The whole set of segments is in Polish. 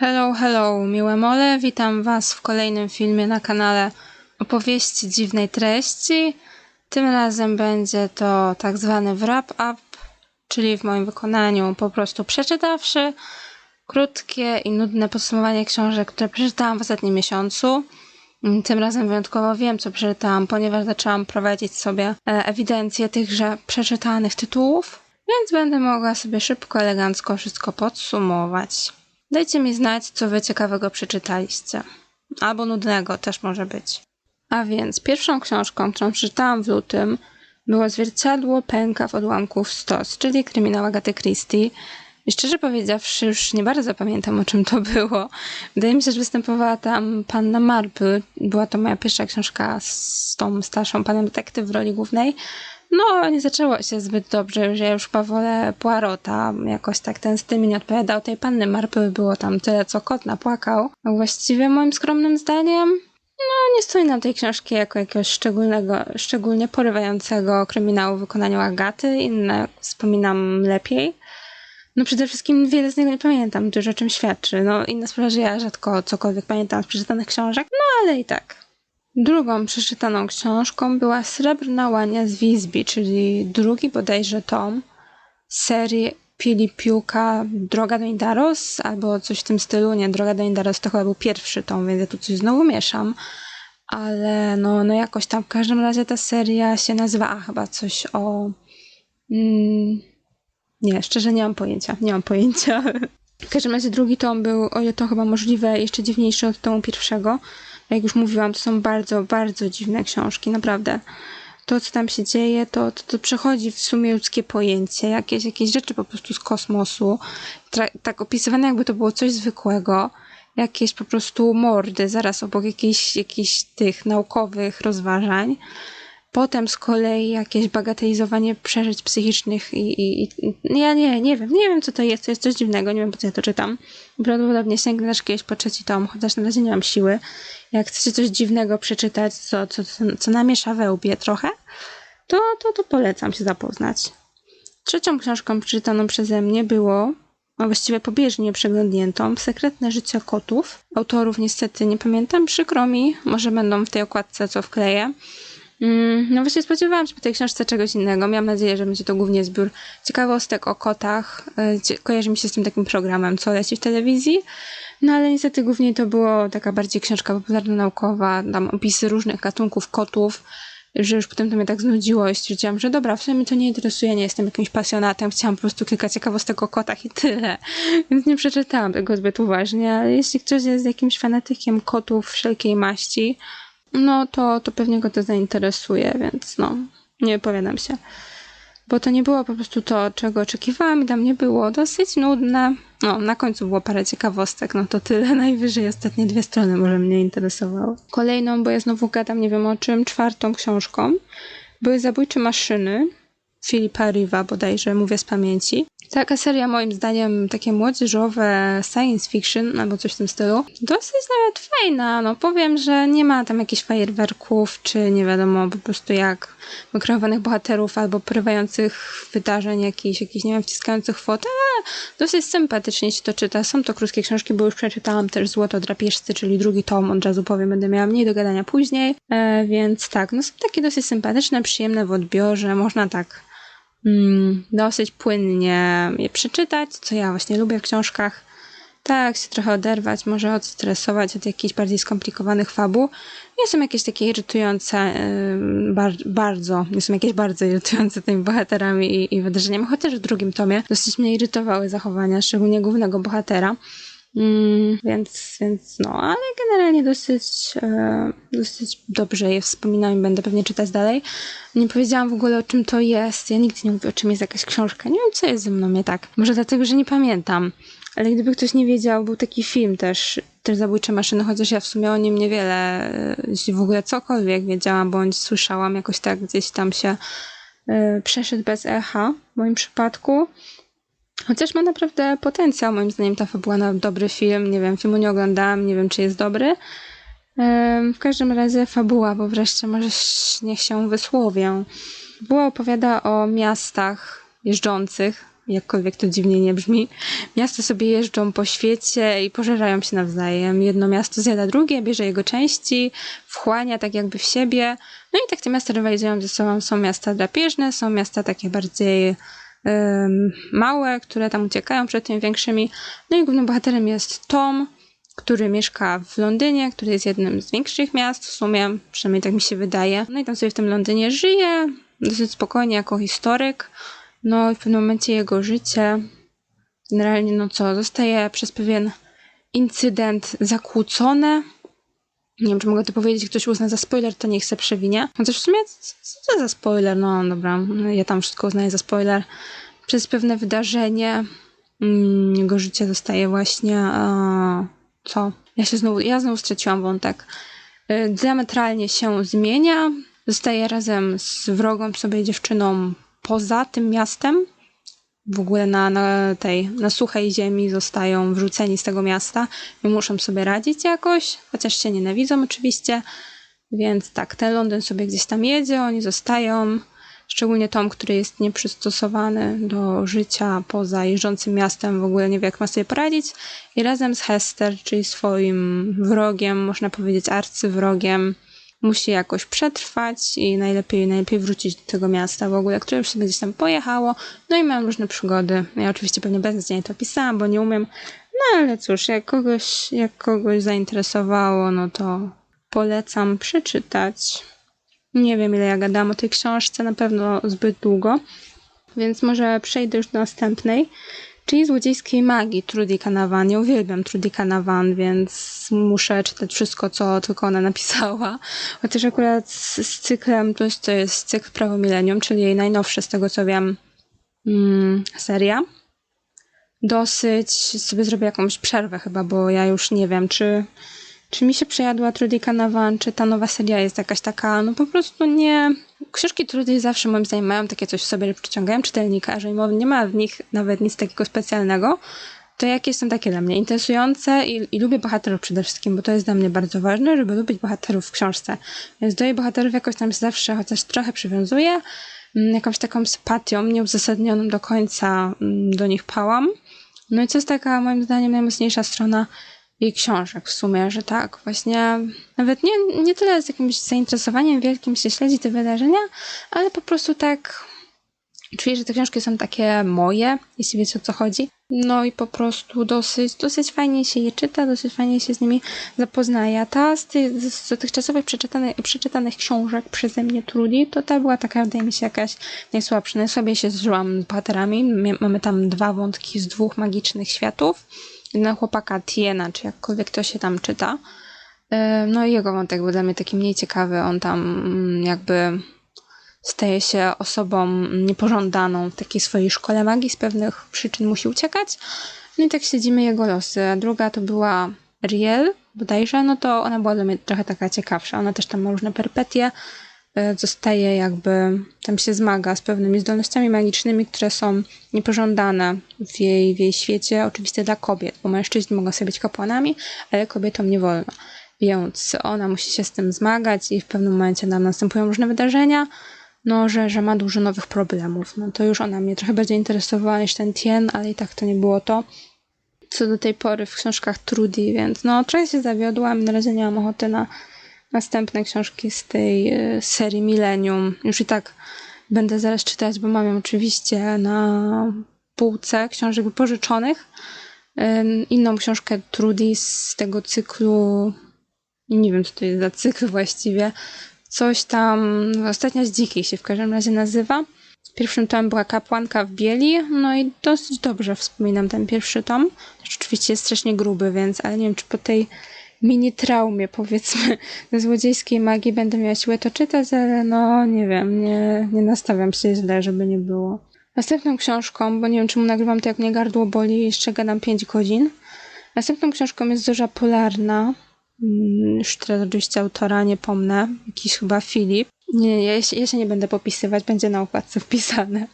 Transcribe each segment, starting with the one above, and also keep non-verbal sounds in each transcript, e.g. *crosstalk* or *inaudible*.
Hello, hello, miłe mole, witam Was w kolejnym filmie na kanale Opowieści dziwnej treści. Tym razem będzie to tak zwany wrap-up, czyli w moim wykonaniu po prostu przeczytawszy krótkie i nudne podsumowanie książek, które przeczytałam w ostatnim miesiącu. Tym razem wyjątkowo wiem, co przeczytałam, ponieważ zaczęłam prowadzić sobie e, ewidencję tychże przeczytanych tytułów, więc będę mogła sobie szybko, elegancko wszystko podsumować. Dajcie mi znać, co wy ciekawego przeczytaliście. Albo nudnego też może być. A więc pierwszą książką, którą przeczytałam w lutym, było Zwierciadło pęka w odłamków stos, czyli kryminał Agaty Christie. I szczerze powiedziawszy, już nie bardzo pamiętam, o czym to było. Wydaje mi się, że występowała tam Panna Marple. Była to moja pierwsza książka z tą starszą panem detektyw w roli głównej. No, nie zaczęło się zbyt dobrze, że ja już chyba wolę Poirota. Jakoś tak ten styl nie odpowiadał. Tej Panny Marple było tam tyle, co kot napłakał. Właściwie moim skromnym zdaniem no, nie stoi nam tej książki jako jakiegoś szczególnego, szczególnie porywającego kryminału w wykonaniu Agaty. Inne wspominam lepiej. No przede wszystkim wiele z niego nie pamiętam, dużo o czym świadczy. No inna sprawa, że ja rzadko cokolwiek pamiętam z przeczytanych książek, no ale i tak. Drugą przeczytaną książką była Srebrna łania z Wisby, czyli drugi bodajże tom serii Pilipiuka Droga do Indaros, albo coś w tym stylu. Nie, Droga do Indaros to chyba był pierwszy tom, więc ja tu coś znowu mieszam. Ale no, no jakoś tam w każdym razie ta seria się nazywa, chyba coś o... Mm, nie, szczerze nie mam pojęcia, nie mam pojęcia. *laughs* W każdym razie drugi tom był, o ile to chyba możliwe, jeszcze dziwniejszy od tomu pierwszego. Jak już mówiłam, to są bardzo, bardzo dziwne książki, naprawdę. To, co tam się dzieje, to, to, to przechodzi w sumie ludzkie pojęcie, jakieś, jakieś rzeczy po prostu z kosmosu, tak opisywane jakby to było coś zwykłego, jakieś po prostu mordy zaraz obok jakichś, jakichś tych naukowych rozważań. Potem z kolei jakieś bagatelizowanie przeżyć psychicznych i, i, i ja nie, nie wiem, nie wiem co to jest, to jest coś dziwnego, nie wiem po co ja to czytam. Prawdopodobnie sięgnę też kiedyś po trzeci tom, chociaż na razie nie mam siły. Jak chcecie coś dziwnego przeczytać, co, co, co, co namiesza we łbie trochę, to, to, to polecam się zapoznać. Trzecią książką przeczytaną przeze mnie było, a właściwie pobieżnie przeglądniętą, Sekretne życie kotów. Autorów niestety nie pamiętam, przykro mi, może będą w tej okładce, co wkleję. Mm, No właśnie spodziewałam się po tej książce czegoś innego. Miałam nadzieję, że będzie to głównie zbiór ciekawostek o kotach. E, Kojarzy mi się z tym takim programem, co leci w telewizji. No ale niestety głównie to było taka bardziej książka popularno-naukowa, tam opisy różnych gatunków kotów, że już potem to mnie tak znudziło i stwierdziłam, że dobra, w sumie mnie to nie interesuje, nie jestem jakimś pasjonatem, chciałam po prostu kilka ciekawostek o kotach i tyle. Więc nie przeczytałam tego zbyt uważnie, ale jeśli ktoś jest jakimś fanatykiem kotów wszelkiej maści, no to, to pewnie go to zainteresuje, więc no, nie opowiadam się. Bo to nie było po prostu to, czego oczekiwałam i dla mnie było dosyć nudne. No, na końcu było parę ciekawostek, no to tyle. *laughs* Najwyżej ostatnie dwie strony może mnie interesowało. Kolejną, bo ja znowu gadam nie wiem o czym, czwartą książką były Zabójcze maszyny Filipa Riva bodajże, mówię z pamięci. Taka seria moim zdaniem takie młodzieżowe science fiction albo coś w tym stylu. Dosyć nawet fajna, no powiem, że nie ma tam jakichś fajerwerków, czy nie wiadomo po prostu jak wykreowanych bohaterów albo porywających wydarzeń jakichś, jakichś nie wiem, wciskających foto, ale dosyć sympatycznie się to czyta. Są to krótkie książki, bo już przeczytałam też Złoto drapieżcy, czyli drugi tom, od razu powiem, będę miała mniej do gadania później, e, więc tak, no są takie dosyć sympatyczne, przyjemne w odbiorze, można tak dosyć płynnie je przeczytać, co ja właśnie lubię w książkach. Tak, się trochę oderwać, może odstresować od jakichś bardziej skomplikowanych fabuł. Nie są jakieś takie irytujące, bar- bardzo, nie są jakieś bardzo irytujące tymi bohaterami i, i wydarzeniami, chociaż w drugim tomie dosyć mnie irytowały zachowania, szczególnie głównego bohatera. Mm, więc, więc no, ale generalnie dosyć, e, dosyć dobrze je wspominam i będę pewnie czytać dalej. Nie powiedziałam w ogóle o czym to jest. Ja nigdy nie mówię o czym jest jakaś książka. Nie wiem, co jest ze mną nie tak. Może dlatego, że nie pamiętam. Ale gdyby ktoś nie wiedział, był taki film też, też Zabójcze Maszyny, chociaż ja w sumie o nim niewiele, jeśli w ogóle cokolwiek wiedziałam, bądź słyszałam, jakoś tak gdzieś tam się e, przeszedł bez echa w moim przypadku. Chociaż ma naprawdę potencjał, moim zdaniem ta fabuła na dobry film. Nie wiem, filmu nie oglądałam, nie wiem, czy jest dobry. W każdym razie fabuła, bo wreszcie może niech się wysłowię. Fabuła opowiada o miastach jeżdżących, jakkolwiek to dziwnie nie brzmi. Miasta sobie jeżdżą po świecie i pożerają się nawzajem. Jedno miasto zjada drugie, bierze jego części, wchłania tak jakby w siebie. No i tak te miasta rywalizują ze sobą. Są miasta drapieżne, są miasta takie bardziej małe, które tam uciekają przed tymi większymi. No i głównym bohaterem jest Tom, który mieszka w Londynie, który jest jednym z większych miast w sumie, przynajmniej tak mi się wydaje. No i tam sobie w tym Londynie żyje, dosyć spokojnie jako historyk. No i w pewnym momencie jego życie generalnie, no co, zostaje przez pewien incydent zakłócone. Nie wiem, czy mogę to powiedzieć, ktoś uzna za spoiler, to niech se przewinie. Chociaż w sumie, co to za spoiler? No dobra, ja tam wszystko uznaję za spoiler. Przez pewne wydarzenie mm, jego życie zostaje właśnie... E, co? Ja się znowu, ja znowu straciłam wątek. Y, Diametralnie się zmienia. Zostaje razem z wrogą sobie dziewczyną poza tym miastem. W ogóle na, na tej, na suchej ziemi zostają wrzuceni z tego miasta i muszą sobie radzić jakoś, chociaż się nienawidzą oczywiście. Więc tak, ten Londyn sobie gdzieś tam jedzie, oni zostają. Szczególnie Tom, który jest nieprzystosowany do życia poza jeżdżącym miastem, w ogóle nie wie, jak ma sobie poradzić. I razem z Hester, czyli swoim wrogiem, można powiedzieć arcywrogiem, musi jakoś przetrwać i najlepiej, najlepiej wrócić do tego miasta w ogóle, które już sobie gdzieś tam pojechało. No i mają różne przygody. Ja oczywiście pewnie beznadziejnie to pisałam, bo nie umiem. No ale cóż, jak kogoś, jak kogoś zainteresowało, no to polecam przeczytać. Nie wiem, ile ja gadam o tej książce, na pewno zbyt długo, więc może przejdę już do następnej, czyli Złodziejskiej Magii Trudy Canavan. Ja uwielbiam Trudy Canavan, więc muszę czytać wszystko, co tylko ona napisała. Chociaż akurat z, z cyklem to jest, to jest cykl Prawo Milenium, czyli jej najnowsze, z tego co wiem, mm, seria. Dosyć sobie zrobię jakąś przerwę chyba, bo ja już nie wiem, czy czy mi się przejadła Trudy Canavan, czy ta nowa seria jest jakaś taka, no po prostu nie... Książki Trudy zawsze moim zdaniem mają takie coś w sobie, że przyciągają czytelnika, że nie ma w nich nawet nic takiego specjalnego, to jakie są takie dla mnie interesujące i, i lubię bohaterów przede wszystkim, bo to jest dla mnie bardzo ważne, żeby lubić bohaterów w książce. Więc do jej bohaterów jakoś tam zawsze chociaż trochę przywiązuję, mm, jakąś taką sympatią, nieuzasadnioną do końca mm, do nich pałam. No i co jest taka moim zdaniem najmocniejsza strona jej książek w sumie, że tak, właśnie nawet nie, nie tyle z jakimś zainteresowaniem wielkim się śledzi te wydarzenia, ale po prostu tak czuję, że te książki są takie moje, jeśli wiecie o co chodzi. No i po prostu dosyć, dosyć fajnie się je czyta, dosyć fajnie się z nimi zapoznaje. Ta z, tych, z dotychczasowych przeczytanych, przeczytanych książek przeze mnie Trudy, to ta była taka, wydaje mi się, jakaś najsłabsza. Najsłabiej się zżyłam bohaterami. Mamy tam dwa wątki z dwóch magicznych światów na chłopaka Tiena, czy jakkolwiek to się tam czyta. E, no i jego wątek był dla mnie taki mniej ciekawy. On tam mm, jakby staje się osobą niepożądaną w takiej swojej szkole magii, z pewnych przyczyn musi uciekać. No i tak śledzimy jego losy. A druga to była Riel, bodajże, no to ona była dla mnie trochę taka ciekawsza. Ona też tam ma różne perpetie, zostaje jakby, tam się zmaga z pewnymi zdolnościami magicznymi, które są niepożądane w jej, w jej świecie, oczywiście dla kobiet, bo mężczyźni mogą sobie być kapłanami, ale kobietom nie wolno. Więc ona musi się z tym zmagać i w pewnym momencie nam następują różne wydarzenia, no, że, że ma dużo nowych problemów. No to już ona mnie trochę bardziej interesowała niż ten Tien, ale i tak to nie było to, co do tej pory w książkach Trudy, więc no trochę się zawiodłam, na razie nie mam ochoty na następne książki z tej e, serii Millennium. Już i tak będę zaraz czytać, bo mam ją oczywiście na półce książek wypożyczonych. Inną książkę Trudy z tego cyklu, nie wiem co to jest za cykl właściwie, coś tam, ostatnia z dzikich się w każdym razie nazywa. Pierwszym tomem była Kapłanka w bieli, no i dosyć dobrze wspominam ten pierwszy tom. Oczywiście jest strasznie gruby, więc, ale nie wiem, czy po tej mini traumie, powiedzmy, *laughs* ze złodziejskiej magii będę miała siłę to czytać, ale no nie wiem, nie, nie nastawiam się źle, żeby nie było. Następną książką, bo nie wiem czemu nagrywam to jak mnie gardło boli, jeszcze gadam 5 godzin. Następną książką jest Zorza Polarna. Mm, już teraz oczywiście autora nie pomnę, jakiś chyba Filip. Nie, ja się, ja się nie będę popisywać, będzie na układce wpisane.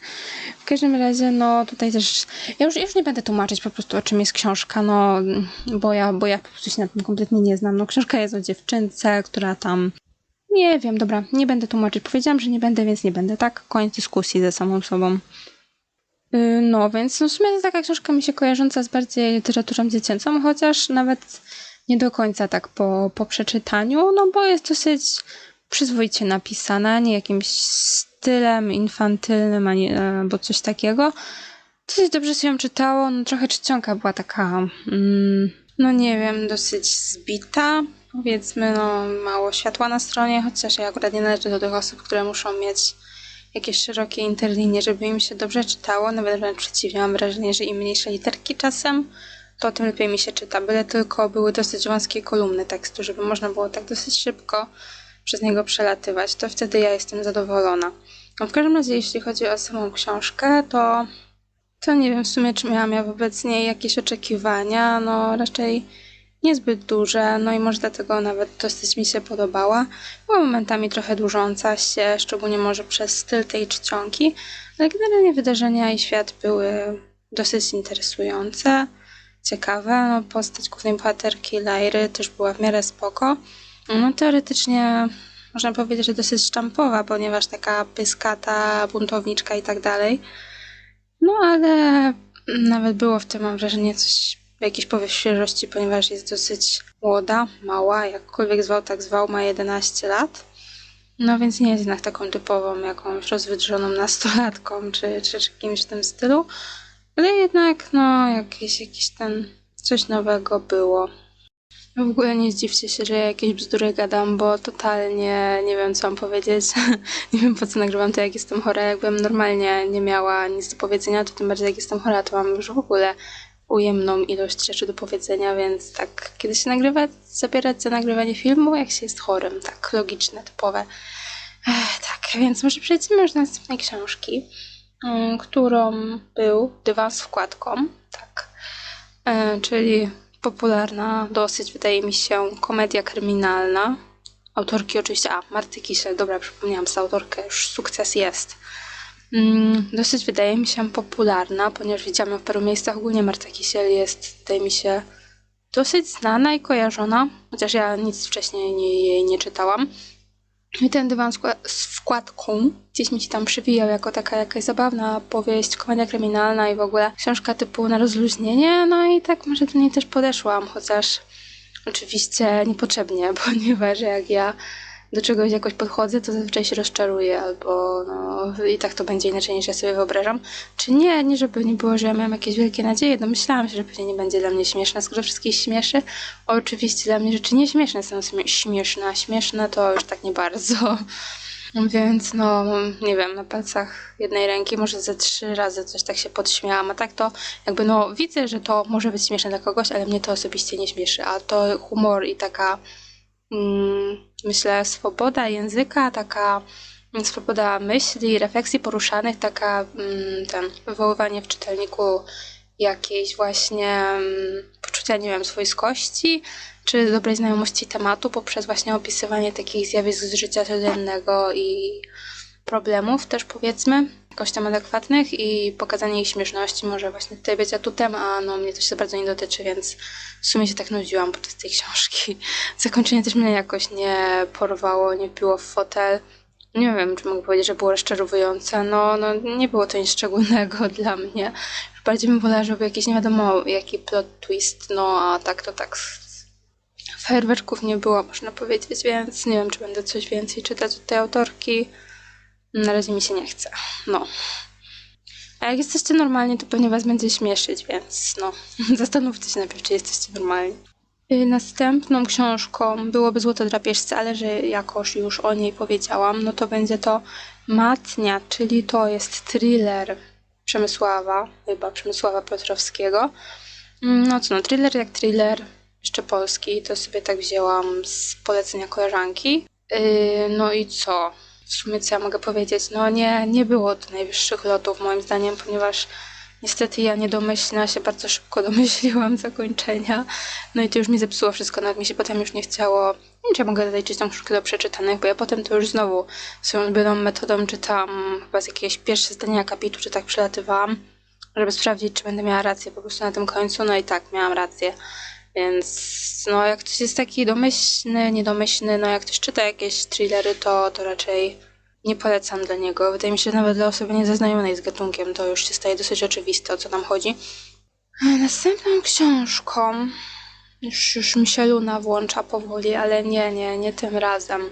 W każdym razie, no tutaj też, ja już, już nie będę tłumaczyć po prostu o czym jest książka, no bo ja, bo ja po prostu się na tym kompletnie nie znam. No książka jest o dziewczynce, która tam, nie wiem, dobra, nie będę tłumaczyć. Powiedziałam, że nie będę, więc nie będę, tak? Koniec dyskusji ze samą sobą. Yy, No, więc no w sumie to taka książka mi się kojarząca z bardziej literaturą dziecięcą, chociaż nawet nie do końca tak po, po przeczytaniu, no bo jest dosyć przyzwoicie napisana, nie jakimś stylem infantylnym, ani, albo coś takiego. Dosyć dobrze się ją czytało, no trochę czcionka była taka, mm, no nie wiem, dosyć zbita, powiedzmy, no mało światła na stronie, chociaż ja akurat nie należę do tych osób, które muszą mieć jakieś szerokie interlinie, żeby im się dobrze czytało, nawet wręcz przeciwnie, mam wrażenie, że im mniejsze literki czasem, to tym lepiej mi się czyta, byle tylko były dosyć wąskie kolumny tekstu, żeby można było tak dosyć szybko przez niego przelatywać, to wtedy ja jestem zadowolona. No w każdym razie, jeśli chodzi o samą książkę, to, to nie wiem w sumie, czy miałam ja wobec niej jakieś oczekiwania, no raczej niezbyt duże, no i może dlatego nawet dosyć mi się podobała. Była momentami trochę dłużąca się, szczególnie może przez styl tej czcionki, ale generalnie wydarzenia i świat były dosyć interesujące, ciekawe. No, postać głównej bohaterki Lairy też była w miarę spoko. No teoretycznie można powiedzieć, że dosyć sztampowa, ponieważ taka pyskata, buntowniczka i tak dalej. No ale nawet było w tym, mam wrażenie, coś, jakiś powiew świeżości, ponieważ jest dosyć młoda, mała, jakkolwiek zwał, tak zwał, ma 11 lat. No więc nie jest jednak taką typową, jakąś rozwydrzoną nastolatką, czy, czy, czy kimś w tym stylu. Ale jednak, no, jakieś, jakiś ten, coś nowego było. W ogóle nie zdziwcie się, że ja jakieś bzdury gadam, bo totalnie nie wiem, co mam powiedzieć. *laughs* nie wiem, po co nagrywam to, jak jestem chora. Jakbym normalnie nie miała nic do powiedzenia, to tym bardziej jak jestem chora, to mam już w ogóle ujemną ilość rzeczy do powiedzenia, więc tak, kiedy się nagrywa, zabierać za nagrywanie filmu, jak się jest chorym, tak, logiczne, typowe. Ech, tak, więc może przejdźmy już do następnej książki, mm, którą był Dywan z wkładką, tak, e, czyli popularna dosyć, wydaje mi się, komedia kryminalna. Autorki oczywiście, a Marty Kisiel, dobra, przypomniałam z autorkę, już sukces jest. Mm, dosyć wydaje mi się popularna, ponieważ widziałam ją w paru miejscach. Ogólnie Marta Kisiel jest, wydaje mi się, dosyć znana i kojarzona, chociaż ja nic wcześniej nie, jej nie czytałam. Ten dywan z wkła- z wkładką gdzieś mi się tam przywijał jako taka jakaś zabawna powieść, komedia kryminalna i w ogóle książka typu na rozluźnienie. No i tak może do niej też podeszłam, chociaż oczywiście niepotrzebnie, *laughs* ponieważ jak ja do czegoś jakoś podchodzę, to zazwyczaj się rozczaruję, albo no i tak to będzie inaczej niż ja sobie wyobrażam. Czy nie, nie żeby nie było, że ja miałam jakieś wielkie nadzieje, domyślałam się, że pewnie nie będzie dla mnie śmieszne, skoro wszystkich śmieszy. Oczywiście dla mnie rzeczy nieśmieszne są śmie- śmieszne, a śmieszne to już tak nie bardzo. *laughs* Więc no, nie wiem, na palcach jednej ręki może ze trzy razy coś tak się podśmiałam, a tak to jakby no widzę, że to może być śmieszne dla kogoś, ale mnie to osobiście nie śmieszy, a to humor i taka myślę swoboda języka, taka mm, swoboda myśli, refleksji poruszanych, taka mm, ten, wywoływanie w czytelniku jakiejś właśnie mm, poczucia, nie wiem, swojskości, czy dobrej znajomości tematu poprzez właśnie opisywanie takich zjawisk z życia codziennego i problemów też powiedzmy, tam adekwatnych i pokazanie ich śmieszności może właśnie tutaj być atutem, a no mnie to się bardzo nie dotyczy, więc w sumie się tak nudziłam podczas tej książki. *laughs* Zakończenie też mnie jakoś nie porwało, nie piło w fotel. Nie wiem, czy mogę powiedzieć, że było rozczarowujące. No, no nie było to nic szczególnego *laughs* dla mnie. Bardziej bym wolała, żeby jakiś nie wiadomo jaki plot twist, no a tak to tak fajerwerków nie było, można powiedzieć, więc nie wiem, czy będę coś więcej czytać od tej autorki. Na razie mi się nie chce. No. A jak jesteście normalni, to pewnie was będzie śmieszyć, więc no, *laughs* zastanówcie się najpierw, czy jesteście normalni. Y, Następną książką byłoby Złoto drapieżce, ale że jakoś już o niej powiedziałam, no to będzie to Matnia, czyli to jest thriller Przemysława, chyba Przemysława Piotrowskiego. Mm, No co, no thriller jak thriller, jeszcze polski, to sobie tak wzięłam z polecenia koleżanki. Yy, no i co? W sumie co ja mogę powiedzieć? No nie, nie było to najwyższych lotów moim zdaniem, ponieważ niestety ja niedomyślna się bardzo szybko *laughs* domyśliłam zakończenia. No i to już mi zepsuło wszystko, nawet mi się potem już nie chciało. Nie wiem, czy ja mogę zaliczyć tą książkę do przeczytanych, bo ja potem to już znowu swoją ulubioną metodą czytam chyba z jakiegoś pierwsze zdania akapitu, czy tak przelatywałam, żeby sprawdzić, czy będę miała rację po prostu na tym końcu. No i tak, miałam rację. Więc no jak ktoś jest taki domyślny, niedomyślny, no jak ktoś czyta jakieś thrillery, to, to raczej nie polecam dla niego. Wydaje mi się, że nawet dla osoby niezaznajomej z gatunkiem to już się staje dosyć oczywiste, o co tam chodzi. Następną książką już, już mi się Luna włącza powoli, ale nie, nie, nie tym razem.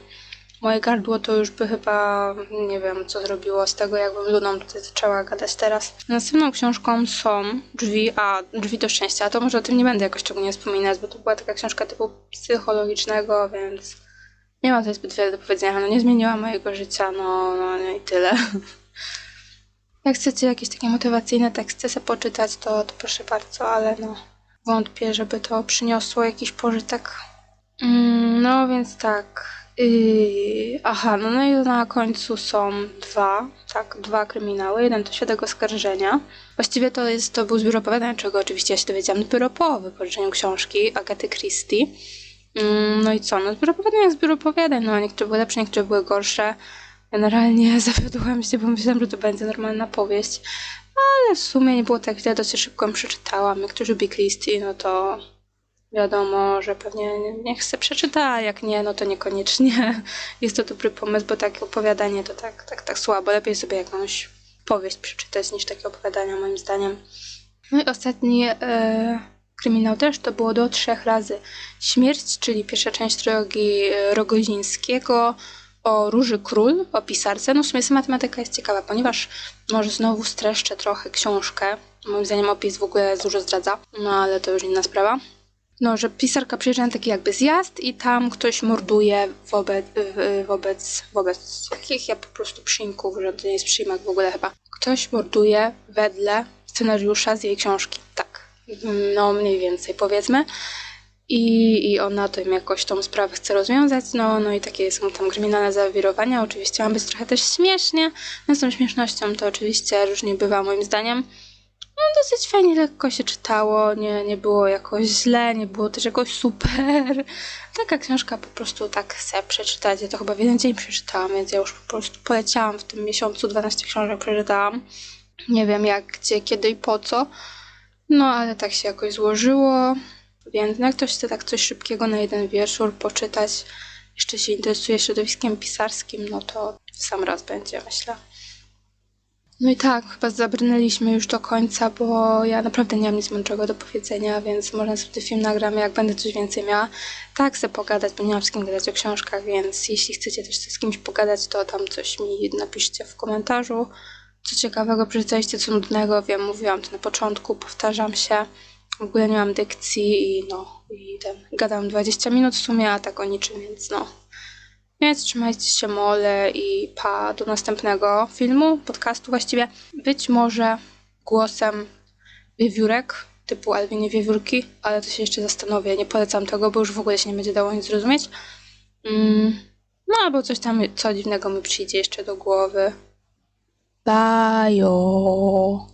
Moje gardło to już by chyba, nie wiem, co zrobiło z tego, jakbym Luną tutaj zaczęła gadać teraz. Następną książką są Drzwi, a Drzwi do Szczęścia, to może o tym nie będę jakoś szczególnie wspominać, bo to była taka książka typu psychologicznego, więc nie ma tutaj zbyt wiele do powiedzenia. No nie zmieniła mojego życia, no, no, no i tyle. *laughs* Jak chcecie jakieś takie motywacyjne teksty sobie poczytać, to, to proszę bardzo, ale no wątpię, żeby to przyniosło jakiś pożytek. Mm, no więc tak. Yy, aha, no, no i na końcu są dwa, tak, dwa kryminały. Jeden to Świadek Oskarżenia. Właściwie to jest, to był zbiór opowiadań, czego oczywiście ja się dowiedziałam dopiero po wypożyczeniu książki Agaty Christie. Mm, no i co, no zbiór opowiadań jak zbiór opowiadań, no niektóre były lepsze, niektóre były gorsze. Generalnie *laughs* zawiodłam się, bo myślałam, że to będzie normalna powieść. Ale w sumie nie było tak źle, dosyć szybko ją przeczytałam. Jak ktoś lubi Christie, no to wiadomo, że pewnie niech chce przeczyta, a jak nie, no to niekoniecznie. *laughs* Jest to dobry pomysł, bo takie opowiadanie to tak, tak, tak słabo. Lepiej sobie jakąś powieść przeczytać niż takie opowiadania, moim zdaniem. No i ostatni e, kryminał też to było do trzech razy śmierć, czyli pierwsza część drogi e, Rogozińskiego o Róży Król, o pisarce. No w sumie sama tematyka jest ciekawa, ponieważ może znowu streszczę trochę książkę. Moim zdaniem opis w ogóle dużo zdradza, no ale to już inna sprawa. No, że pisarka przyjeżdża na taki jakby zjazd i tam ktoś morduje wobec, wobec, wobec jakich ja po prostu przyimków, że to nie jest przyimak w ogóle chyba. Ktoś morduje wedle scenariusza z jej książki, tak. No mniej więcej powiedzmy. I, I ona tym jakoś tą sprawę chce rozwiązać, no, no i takie są tam kryminalne zawirowania. Oczywiście ma być trochę też śmiesznie, no z tą śmiesznością to oczywiście różnie bywa moim zdaniem. No dosyć fajnie, lekko się czytało, nie, nie było jakoś źle, nie było też jakoś super. Taka książka po prostu tak chcę przeczytać. Ja to chyba w jeden dzień przeczytałam, więc ja już po prostu poleciałam w tym miesiącu, 12 książek przeczytałam. Nie wiem jak, gdzie, kiedy i po co. No ale tak się jakoś złożyło. Więc no, jak ktoś chce tak coś szybkiego na jeden wieczór poczytać, jeszcze się interesuje środowiskiem pisarskim, no to sam raz będzie, myślę. No i tak, chyba zabrnęliśmy już do końca, bo ja naprawdę nie mam nic mądrego do powiedzenia, więc może sobie film nagram, jak będę coś więcej miała. Tak, chcę pogadać, bo nie mam z kim gadać o książkach, więc jeśli chcecie też z kimś pogadać, to tam coś mi napiszcie w komentarzu. Co ciekawego przeczytaliście, co nudnego, wiem, mówiłam to na początku, powtarzam się. W ogóle nie mam dykcji i no, i ten, gadam 20 minut w sumie, a tak o niczym, więc no. Więc trzymajcie się mole i pa do następnego filmu, podcastu właściwie. Być może głosem wiewiórek, typu Alwinie Wiewiórki, ale to się jeszcze zastanowię. Nie polecam tego, bo już w ogóle się nie będzie dało nic zrozumieć. Mm, no albo coś tam, co dziwnego mi przyjdzie jeszcze do głowy. Bajo.